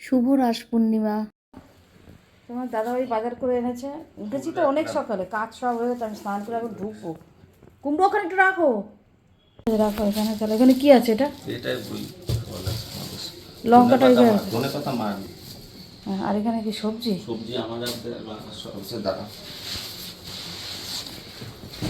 শুভ রাস পূর্ণিমা তোমার দাদাভাই বাজার করে এনেছে। উঠেছি তো অনেক সকালে কাজ সব হয়ে গেছে আমি স্নান করে এখন ঢুকবো। কুমড়ো ওখানে একটু রাখো। রাখো এখানে চলো এখানে কি আছে এটা? এটাই বই। লঙ্কাটা ওই জায়গায় কথা মার হ্যাঁ, আর এখানে কি সবজি? সবজি আমাদের দাদা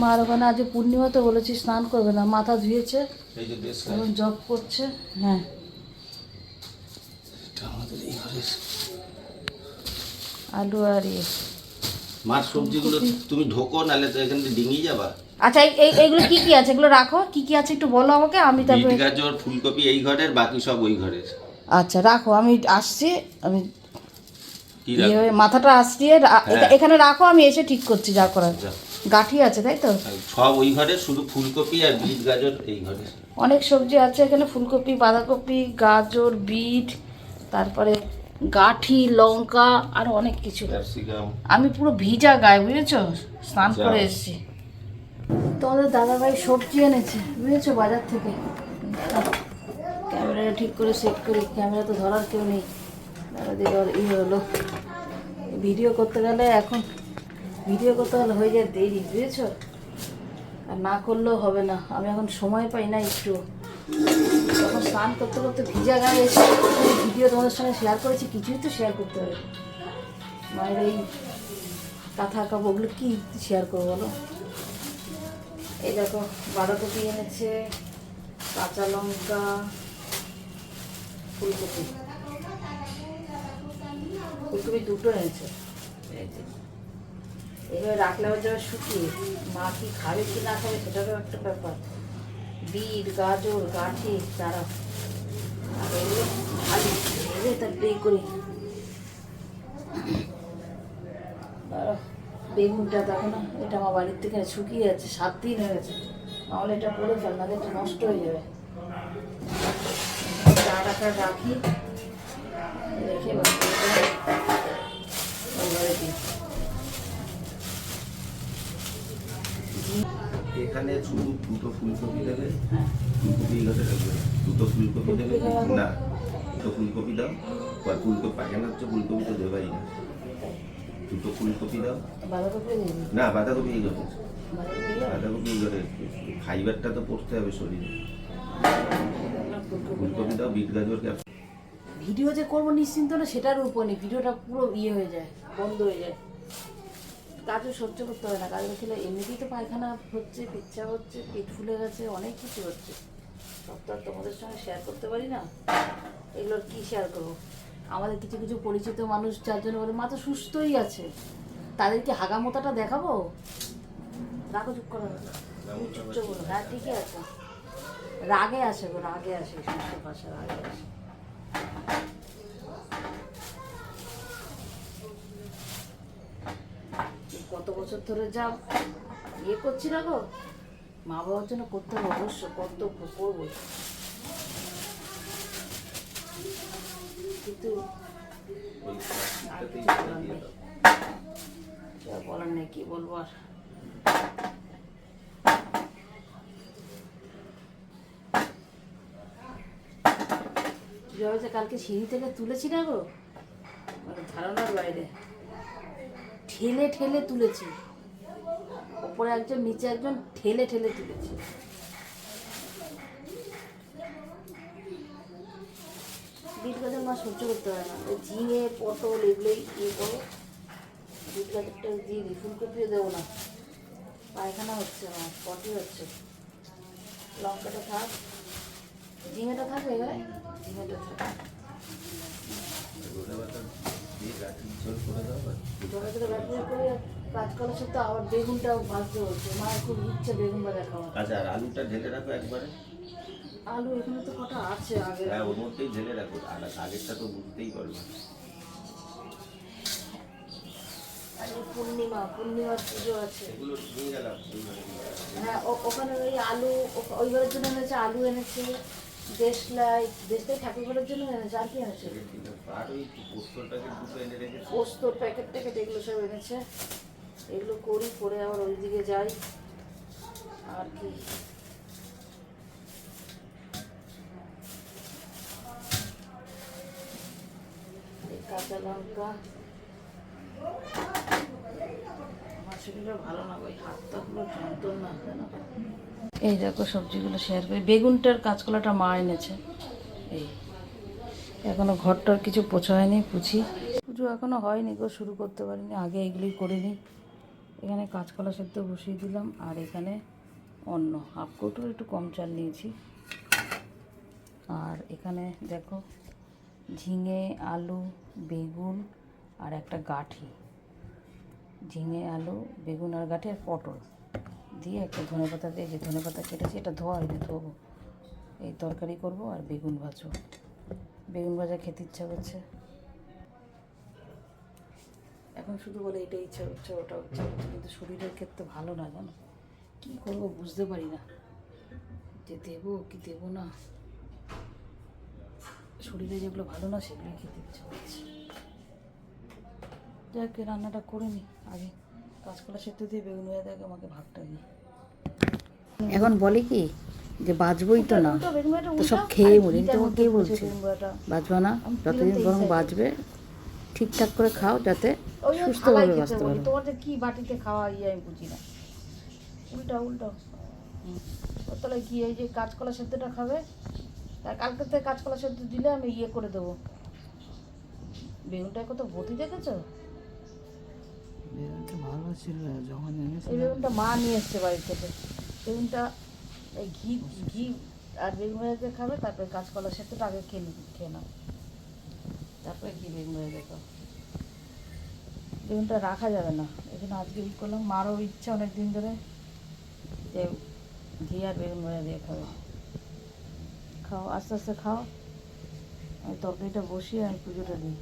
মার ওখানে আজ পূর্ণিমা তো বলেছি স্নান করবে না মাথা ধুয়েছে এই এখন জব করছে হ্যাঁ। আমাদের এই ঘরের আলু আর ইয়ে। মার সবজিগুলো তুমি ঢোকো নাহলে তো এখান থেকে ডিঙিয়ে যাবা। আচ্ছা এই- এই এইগুলো কি কি আছে? এগুলো রাখো। কি কি আছে একটু বলো আমাকে আমি তারপরে বিট গাজর ফুলকপি এই ঘরের বাকি সব ওই ঘরের। আচ্ছা রাখো। আমি আসছি। আমি ইয়ে মাথাটা আসছিয়ে রা- হ্যাঁ। এখা- এখানে রাখো আমি এসে ঠিক করছি যা করার। গাঠি আছে তাই তো? সব ওই ঘরে শুধু ফুলকপি আর বিট গাজর এই ঘরে অনেক সবজি আছে এখানে ফুলকপি বাঁধাকপি গাজর বিট তারপরে গাঠি লঙ্কা আর অনেক কিছু। আমি পুরো ভিজা গায়ে বুঝেছ? স্নান করে এসেছি। তোমাদের দাদাভাই সবজি এনেছে বুঝেছ বাজার থেকে? ক্যামেরাটা ঠিক করে সেট করি ক্যামেরা তো ধরার কেউ নেই। দাদা দিকে ই হলো। ভিডিও করতে গেলে এখন ভিডিও করতে গেলে হয়ে যায় দেরি বুঝেছ? আর না করলেও হবে না। আমি এখন সময় পাই না একটু তখন স্নান করতে করতে ভিজা গায়ে এসে ভিডিও তোমাদের সঙ্গে শেয়ার করেছি, কিছুই তো শেয়ার করতে হবে মায়ের এই কাঁথা কাপড় ওগুলো কি শেয়ার করব বলো? এই দেখো বাঁধাকপি এনেছে, কাঁচা লঙ্কা, ফুলকপি। ফুলকপি দুটো এনেছে। এভাবে রাখলে আবার যাবে শুকিয়ে, মা কি খাবে কি না খাবে সেটারও একটা ব্যাপার। বিট গাজর, গাঠি, তারা। আর এগুলো ভালো এগুলো তার পে করি। বেগুনটা দেখো না, এটা আমার বাড়ির থেকে শুকিয়ে যাচ্ছে, সাত দিন হয়ে গেছে। নাহলে এটা করে ফেল, নাহলে এটা নষ্ট হয়ে যাবে। চা রাখার রাখি রেখে দিই। এখানে শুধু দুটো ফুলকপি দেবে। হ্যাঁ। ফুলকপি এই রাখবে দুটো ফুলকপি দেবে। না দুটো ফুলকপি দাও। আর ফুলকপি পায়খানা হচ্ছে ফুলকপি তো দেবাই না। দুটো ফুলকপি দাও। না বাঁধাকপি এই ঘরে বাঁধাকপি এই ঘরে ফাইবারটা তো পড়তে হবে শরীরে। ফুলকপি দাও বিট গাজর ভিডিও যে করব নিশ্চিন্ত না সেটার উপর নেই। ভিডিওটা পুরো ইয়ে হয়ে যায় বন্ধ হয়ে যায়। কাজও সহ্য করতে হয় না। কাজও খেলে এমনিতেই তো পায়খানা হচ্ছে, পিচ্ছা হচ্ছে, পেট ফুলে গেছে, অনেক কিছু হচ্ছে। সব তো আর তোমাদের সঙ্গে শেয়ার করতে পারি না? এগুলোর কি শেয়ার করব? আমাদের কিছু কিছু পরিচিত মানুষ যার জন্য বলে, মা তো সুস্থই আছে। তাদেরকে হাগামোতাটা দেখাবো? রাখো চুপ করো চুপ বলো। হ্যাঁ ঠিকই আছে। রাগে আসে গো, রাগে আসে, সুস্থ ভাষা রাগে আসে কত বছর ধরে যা ইয়ে করছি না গো। মা বাবার জন্য করতে হবে, অবশ্য কর্তব্য করব। কিন্তু আর কিছু বলার নেই। বলার নেই, কি বলব আর। কালকে সিঁড়ি থেকে তুলেছি না গো? মানে ধারণার বাইরে। ঠেলে ঠেলে তুলেছি। ওপরে একজন, নিচে একজন ঠেলে ঠেলে তুলেছি। বিট গাছের মাছ সহ্য করতে হয় না। ঝিঙে, পটল এগুলোই ইয়ে করো। বিট গাছেরটা দিয়ে দিই। ফুলকপিও দেবো না। পায়খানা হচ্ছে আমার, পটি হচ্ছে। লঙ্কাটা থাক। ঝিঙেটা থাকবে এবারে? ঝিঙেটা থাক। সাথে আবার বেগুনটাও ভাজতে হচ্ছে। মায়ের খুব ইচ্ছে বেগুন ভাজা খাওয়া আচ্ছা আর আলুটা ঢেলে রাখো একবারে। আলু এখানে তো কটা আছে আগে। হ্যাঁ ওর মধ্যেই ঢেলে রাখো। আর আগেরটা তো বুঝতেই পারবে আজকে পূর্ণিমা পূর্ণিমার পুজো আছে। হ্যাঁ ওখানে ওই আলু ও- ওই জন্য এনেছে আলু এনেছে। দেশলাই দেশলাই ঠাকুর ঘরের জন্য এনেছে আর কি এনেছে পোস্তর প্যাকেট ট্যাকেট এগুলো সব এনেছে। এগুলো করি করে আবার ওইদিকে যাই। আর কি? কাঁচা লঙ্কা। এই দেখো সবজিগুলো শেয়ার করি। বেগুনটার কাঁচকলাটা মা এনেছে। এই, এখনও ঘরটার কিছু পোছা হয়নি পুছি। পুজো এখনও হয়নি গো, শুরু করতে পারিনি, আগে এগুলোই করে নিই। এখানে কাঁচকলা সেদ্ধ বসিয়ে দিলাম, আর এখানে অন্য হাফ কৌটোর একটু কম চাল নিয়েছি। আর এখানে দেখো, ঝিঙে, আলু, বেগুন, আর একটা গাঠি। ঝিঙে, আলু, বেগুন আর গাঠি আর পটল দিয়ে একটা ধনে পাতা দিয়ে যে ধনে পাতা কেটেছি, এটা ধোয়া হয়নি, ধোবো। এই তরকারি করব আর বেগুন ভাজবো। বেগুন ভাজা খেতে ইচ্ছা করছে। এখন শুধু বলে এটা ইচ্ছা হচ্ছে ওটা হচ্ছে কিন্তু শরীরের ক্ষেত্রে ভালো না, জানো? কী করব বুঝতে পারি না। যে দেবো কি দেবো না। শরীরে যেগুলো ভালো না সেগুলো খেতে ইচ্ছা করছে। যাক রান্নাটা করে নি। আগে কাঁচকলা সেদ্ধ দিয়ে বেগুন ভাজা দিয়ে আমাকে ভাতটা দিই এখন বলে কি যে বাজবই তো না। তো সব খেয়ে মরি তোমাকে কে বলছে? বাজবা না যতদিন বরং বাজবে ঠিকঠাক করে খাও যাতে সুস্থভাবে বাঁচতে পারো। তোমার যে কি বাটিতে খাওয়া ইয়ে আমি বুঝি না। উল্টা উল্টা। তলায় কি এই যে কাঁচকলা সেদ্ধটা খাবে আর কালকে থেকে কাঁচকলা সেদ্ধ দিলে আমি ইয়ে করে দেবো। বেগুনটায় কত ভর্তি দেখেছ? ভালো ছিল যখন এনেছি বেগুনটা মা নিয়ে এসছে বাড়ি থেকে। বেগুনটা এই ঘি ঘি আর বেগুন ভাজা দিয়ে খাবে, তারপরে কাঁচকলা সেদ্ধটা আগে খেয়ে খেয়ে নাও। তারপরে ঘি, বেগুন ভাজা খাও। বেগুনটা রাখা যাবে না। জন্য আজকে ই করলাম। মারও ইচ্ছা অনেক দিন ধরে যে ঘি আর বেগুন ভাজা দিয়ে খাবে। খাও, আস্তে আস্তে খাও। আমি তরকারিটা বসিয়ে আমি পুজোটা দিই।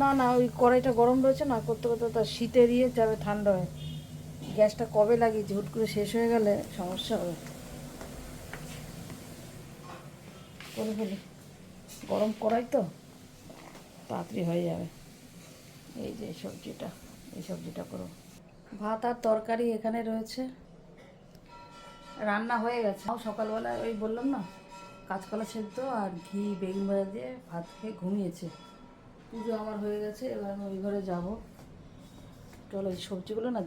না না, ওই কড়াইটা গরম রয়েছে না, করতে করতে তার শীতে দিয়ে যাবে ঠান্ডা হয়ে। গ্যাসটা কবে লাগিয়েছি হুট করে শেষ হয়ে গেলে সমস্যা হবে। করে ফেলি। গরম কড়াই তো, তাড়াতাড়ি হয়ে যাবে। এই যে সবজিটা, এই সবজিটা করো। ভাত আর তরকারি এখানে রয়েছে। রান্না হয়ে গেছে। সকালবেলা ওই বললাম না কাঁচকলা সেদ্ধ আর ঘি, বেগুন ভাজা দিয়ে ভাত খেয়ে ঘুমিয়েছে। পুজো আমার হয়ে গেছে, এবার আমি ওই ঘরে যাব। চলো, এই সবজিগুলো না,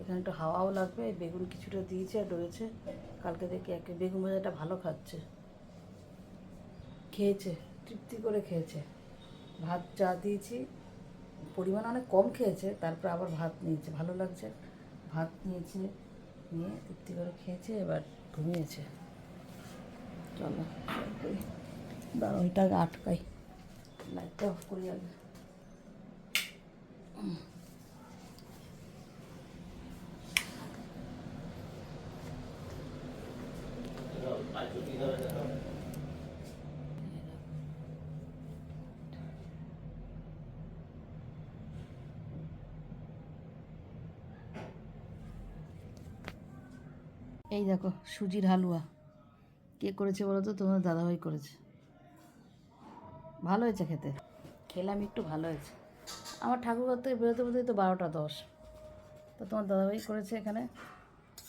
এখানে একটু হাওয়াও লাগবে, বেগুন কিছুটা দিয়েছে আর রয়েছে কালকে দেখি একে বেগুন ভাজাটা ভালো খাচ্ছে। খেয়েছে, তৃপ্তি করে খেয়েছে। ভাত যা দিয়েছি, পরিমাণ অনেক কম খেয়েছে, তারপর আবার ভাত নিয়েছে, ভালো লাগছে। ভাত নিয়েছে, নিয়ে তৃপ্তি করে খেয়েছে, এবার ঘুমিয়েছে। চলো। দাঁড়া ওইটা আগে আটকাই। লাইটটা অফ করি আগে এই দেখো সুজির হালুয়া। কে করেছে বলো তো? তোমার দাদাভাই করেছে। ভালো হয়েছে খেতে। খেলাম একটু ভালো হয়েছে। আমার ঠাকুর ঘর থেকে বেরোতে বেরোতে তো বারোটা দশ। তো তোমার দাদাভাই করেছে এখানে।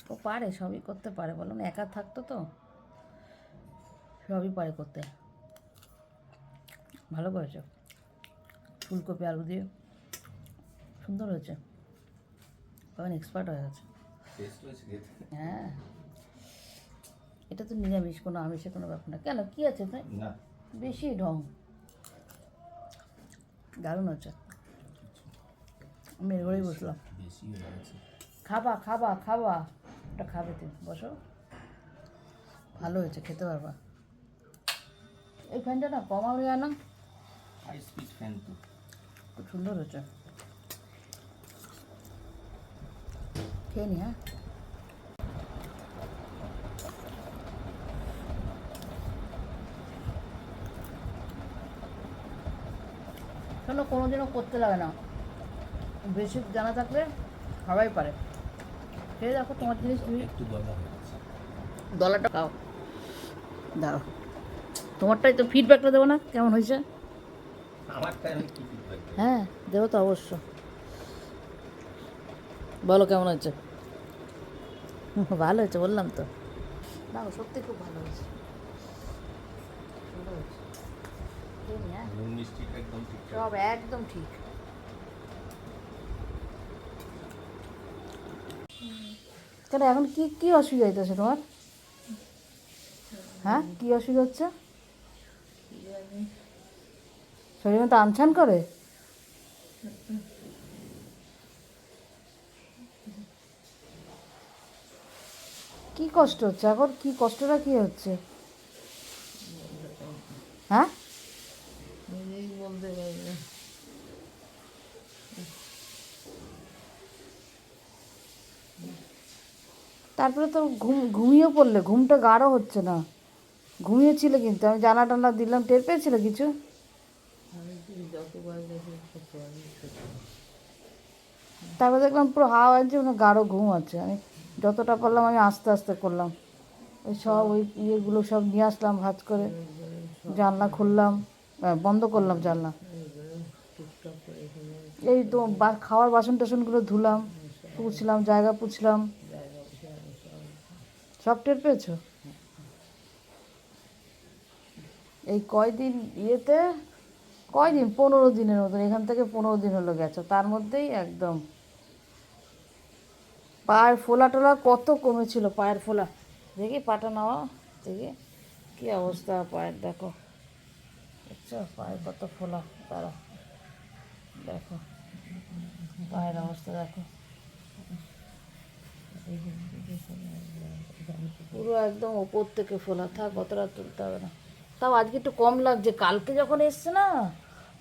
ও পারে সবই করতে পারে। বলো না একা থাকতো তো। সবই পারে করতে। ভালো করেছে। ফুলকপি আলু দিয়ে। সুন্দর হয়েছে। এখন এক্সপার্ট হয়ে গেছে। হ্যাঁ। এটা তো নিরামিষ কোনো আমিষের কোনো ব্যাপার না। কেন? কি আছে তাই না। বেশি ঢং। দারুণ হচ্ছে। আমি ঘরেই বসলাম। খাবা খাবা খাবা। ওটা খাবে তুমি। বসো। ভালো হয়েছে খেতে পারবা। এই ফ্যানটা না কমাবে না? হাই ফ্যান তো। খুব সুন্দর হয়েছে খেয়ে নি হ্যাঁ? শোনো কোনোদিনও করতে লাগে না। বেশি জানা থাকলে সবাই পারে। খেয়ে দেখো তোমার জিনিস তুমি একটু গলা হয়ে গেছে। খাও। দাঁড়াও। তোমারটাই তো ফিডব্যাকটা দেবো না? কেমন হয়েছে? হ্যাঁ দেবো তো অবশ্য। বলো কেমন হয়েছে? ভালো হয়েছে বললাম তো। না সত্যি খুব ভালো হয়েছে। নুন মিষ্টি একদম ঠিক সব একদম ঠিক। কেন, এখন কি কি অসুবিধা হইতেছে তোমার? হ্যাঁ কি অসুবিধা হচ্ছে? শরীর মতো আনছান করে? কি কষ্ট হচ্ছে? এখন কি কষ্টটা কি হচ্ছে? হ্যাঁ নিজেই বলতে পারবে তারপরে তো ঘুম, ঘুমিয়ে পড়লে, ঘুমটা গাঢ় হচ্ছে না। ঘুমিয়েছিলে কিন্তু, আমি জানা টানা দিলাম, টের পেয়েছিলে কিছু? হয়। তারপরে দেখলাম পুরো হাওয়া আছে মানে গাঢ় ঘুম আছে আমি যতটা পারলাম, আমি আস্তে আস্তে করলাম। ওই সব ওই ইয়েগুলো সব নিয়ে আসলাম, ভাজ করে। জানলা খুললাম বন্ধ করলাম জানলা। এই তো খাওয়ার বাসন টাসনগুলো ধুলাম, পুছলাম, জায়গা পুছলাম। সব টের পেয়েছ? এই কয়দিন ইয়েতে? কয়দিন? পনেরো দিনের মতন। এখান থেকে পনেরো দিন হলো গেছো। তার মধ্যেই একদম পায়ের ফোলা টোলা কত কমেছিল, পায়ের ফোলা। দেখি, পাটা নেওয়া দেখি। কী অবস্থা পায়ের, দেখো। পায়ের কত ফোলা তারা দেখো। পায়ের অবস্থা, দেখো। পুরো একদম ওপর থেকে ফোলা। থাক অতটা তুলতে হবে না। তাও আজকে একটু কম লাগছে। কালকে যখন এসছে না,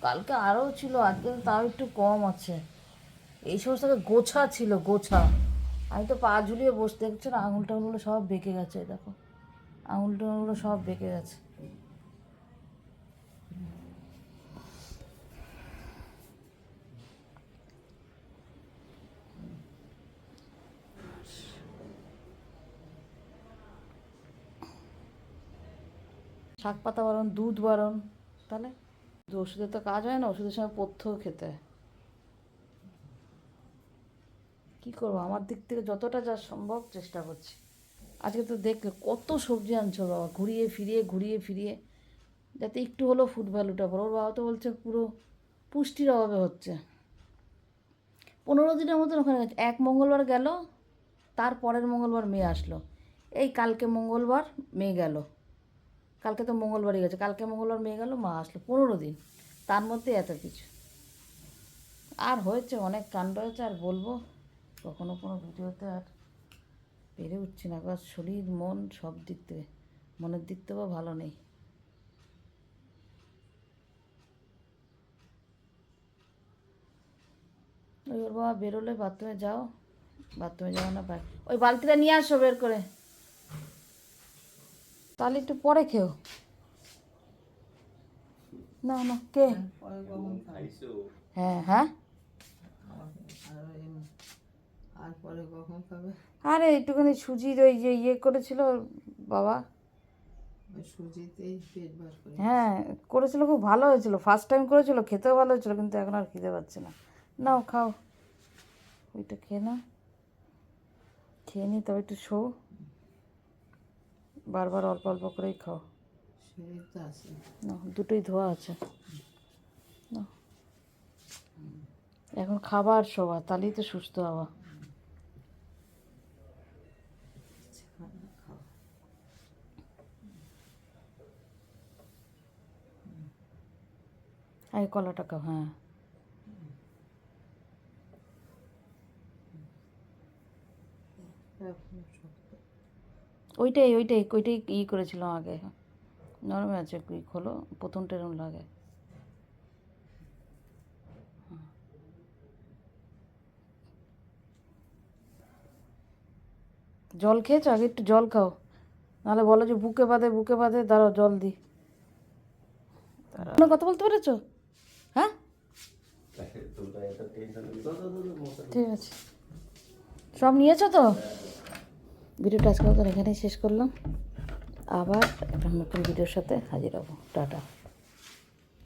কালকে আরও ছিল, আজকে তাও একটু কম আছে। এই সমস্ত গোছা ছিল, গোছা। আমি তো পা ঝুলিয়ে বসে দেখছ না আঙুল টাঙুলগুলো সব বেঁকে গেছে, দেখো। আঙুল টাঙুলগুলো সব বেঁকে গেছে। শাক পাতা বারণ, দুধ বারণ, তাহলে যে ওষুধে তো কাজ হয় না, ওষুধের সময় পথ্যও খেতে হয়। কী করব? আমার দিক থেকে যতটা যা সম্ভব চেষ্টা করছি। আজকে তো দেখলে কত সবজি আনছো বাবা, ঘুরিয়ে ফিরিয়ে ঘুরিয়ে ফিরিয়ে। যাতে একটু হলেও ফুড ভ্যালুটা পড়ে ওর বাবা তো বলছে পুরো পুষ্টির অভাবে হচ্ছে। পনেরো দিনের মতন ওখানে গেছে। এক মঙ্গলবার গেল, তার পরের মঙ্গলবার মেয়ে আসলো। এই কালকে মঙ্গলবার মেয়ে গেল। কালকে তো মঙ্গলবারই গেছে, কালকে মঙ্গলবার মেয়ে গেল, মা আসলো, পনেরো দিন, তার মধ্যে এত কিছু। আর হয়েছে অনেক কাণ্ড হয়েছে, আর বলব, কখনো কোনো ভিডিওতে আর পেরে উঠছি না একবার শরীর, মন সব দিক থেকে, মনের দিক থেকেও ভালো নেই। ওই ওর বাবা বেরোলে বাথরুমে যাও বাথরুমে যাও না, ওই বালতিটা নিয়ে আসো বের করে। তাহলে একটু পরে খেও। না না, কে? হ্যাঁ হ্যাঁ। আর, একটুখানি সুজির ওই যে ইয়ে করেছিল বাবা। হ্যাঁ করেছিল, খুব ভালো হয়েছিল। ফার্স্ট টাইম করেছিল, খেতেও ভালো হয়েছিল, কিন্তু এখন আর খিদে পাচ্ছে না। নাও, খাও। ওইটা খেয়ে না খেয়ে নি, তবে একটু শো বারবার অল্প অল্প করেই খাও। আছে। না দুটোই ধোয়া আছে। নাও। এখন খাবার শোয়া তাহলেই তো সুস্থ হওয়া। খাও এই কলাটা খাও হ্যাঁ এখন শক্ত ওইটাই ওইটাই ওইটাই ই করেছিলাম আগে। নরম আছে কুই খোলো প্রথমটা এরম লাগে। জল খেয়েছো? আগে একটু জল খাও। নাহলে বলো যে বুকে বাঁধে বুকে বাঁধে দাঁড়াও জল কোনো কথা বলতে পেরেছ? হ্যাঁ? ঠিক আছে। সব নিয়েছো তো? ভিডিওটা আজকে এখানেই শেষ করলাম। আবার একটা নতুন ভিডিওর সাথে হাজির হব। টাটা।